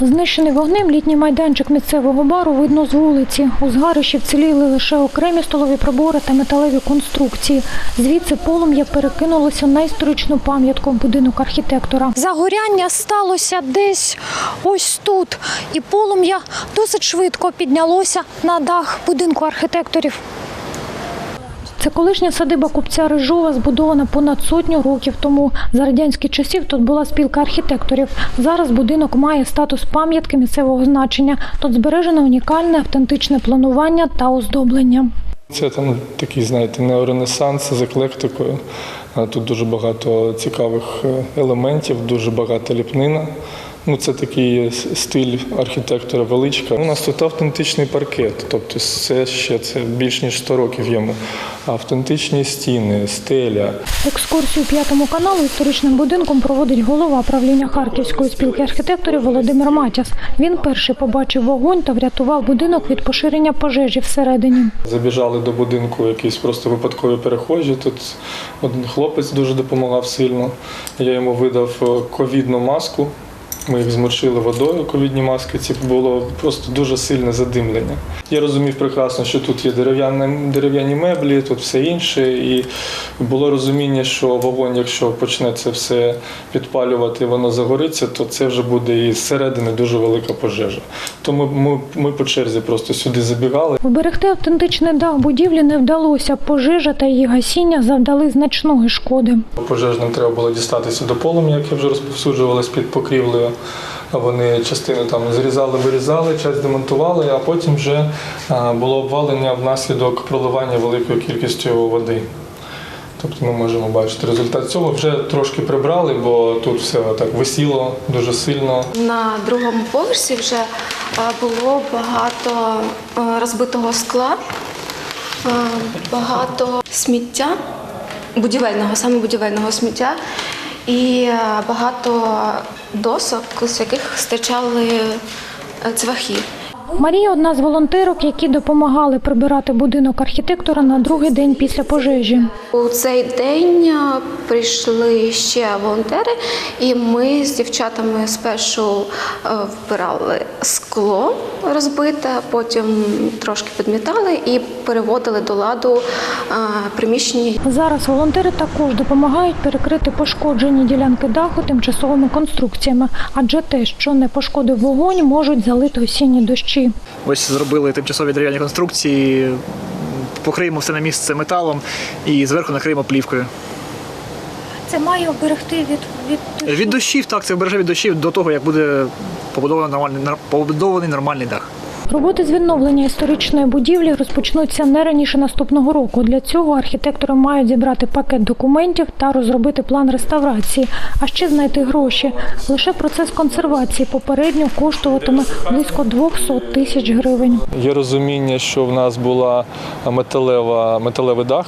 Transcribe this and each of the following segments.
Знищений вогнем літній майданчик місцевого бару видно з вулиці. У згарищі вціліли лише окремі столові прибори та металеві конструкції. Звідси полум'я перекинулося на історичну пам'ятку будинок архітектора. Загоряння сталося десь ось тут, і полум'я досить швидко піднялося на дах будинку архітекторів. Це колишня садиба купця Рижова, збудована понад сотню років тому. За радянських часів тут була спілка архітекторів. Зараз будинок має статус пам'ятки місцевого значення. Тут збережено унікальне автентичне планування та оздоблення. Це там такий, знаєте, неоренесанс з еклектикою. Тут дуже багато цікавих е, елементів, дуже багата ліпнина. Ну, це такий стиль архітектора величка. У нас тут автентичний паркет, тобто це ще це більш ніж 100 років йому. Автентичні стіни, стеля. Екскурсію п'ятому каналу історичним будинком проводить голова правління Харківської спілки архітекторів Володимир Матяс. Він перший побачив вогонь та врятував будинок від поширення пожежі всередині. Забіжали до будинку якісь просто випадкові перехожі. Тут один хлопець дуже допомагав сильно. Я йому видав е, ковідну маску. Ми їх змочили водою, ковідні маски. Ці було просто дуже сильне задимлення. Я розумів прекрасно, що тут є дерев'яні, дерев'яні меблі, тут все інше. І було розуміння, що вогонь, якщо почне це все підпалювати, воно загориться, то це вже буде і зсередини дуже велика пожежа. Тому ми, ми по черзі просто сюди забігали. Вберегти автентичний дах будівлі не вдалося. Пожежа та її гасіння завдали значної шкоди. Пожежним треба було дістатися до полум'я, яке вже розповсюджувалось під покрівлею. Вони частину там зрізали, вирізали, часть демонтували, а потім вже було обвалення внаслідок проливання великою кількістю води. Тобто ми можемо бачити результат цього. Вже трошки прибрали, бо тут все так висіло дуже сильно. На другому поверсі вже е, було багато е, розбитого скла, е, багато сміття, будівельного, саме будівельного сміття, і е, багато досок, з яких стирчали е, цвяхи. Марія одна з волонтерок, які допомагали прибирати будинок архітектора на другий день після пожежі. У цей день е, прийшли ще волонтери, і ми з дівчатами спершу е, вбирали скло розбите, потім трошки підмітали і переводили до ладу е, приміщення. Зараз волонтери також допомагають перекрити пошкоджені ділянки даху тимчасовими конструкціями, адже те, що не пошкодив вогонь, можуть залити осінні дощі. Ось зробили тимчасові дерев'яні конструкції, покриємо все на місце металом і зверху накриємо плівкою. Це має оберегти від, від Від дощів, так, це обереже від дощів до того, як буде побудований нормальний, побудований нормальний дах. Роботи з відновлення історичної будівлі розпочнуться не раніше наступного року. Для цього архітектори мають зібрати пакет документів та розробити план реставрації, а ще знайти гроші. Лише процес консервації попередньо коштуватиме близько 200 тисяч гривень. Є розуміння, що в нас була металева, металевий дах,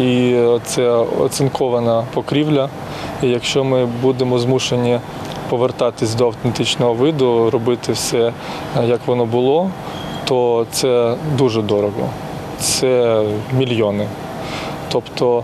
і це оцинкована покрівля. І якщо ми будемо змушені повертатись до автентичного виду, робити все, як воно було, то це дуже дорого. Це мільйони. Тобто е,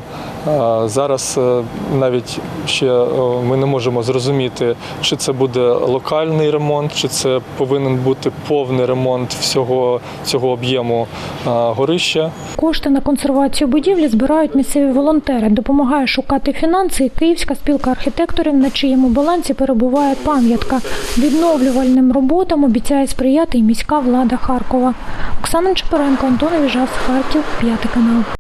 зараз е, навіть ще е, ми не можемо зрозуміти, чи це буде локальний ремонт, чи це повинен бути повний ремонт всього цього об'єму е, горища. Кошти на консервацію будівлі збирають місцеві волонтери. Допомагає шукати фінанси Київська спілка архітекторів, на чиєму балансі перебуває пам'ятка. Відновлювальним роботам обіцяє сприяти і міська влада Харкова. Оксана Чепоренко, Антон Віжав, Харків, п'ятий канал.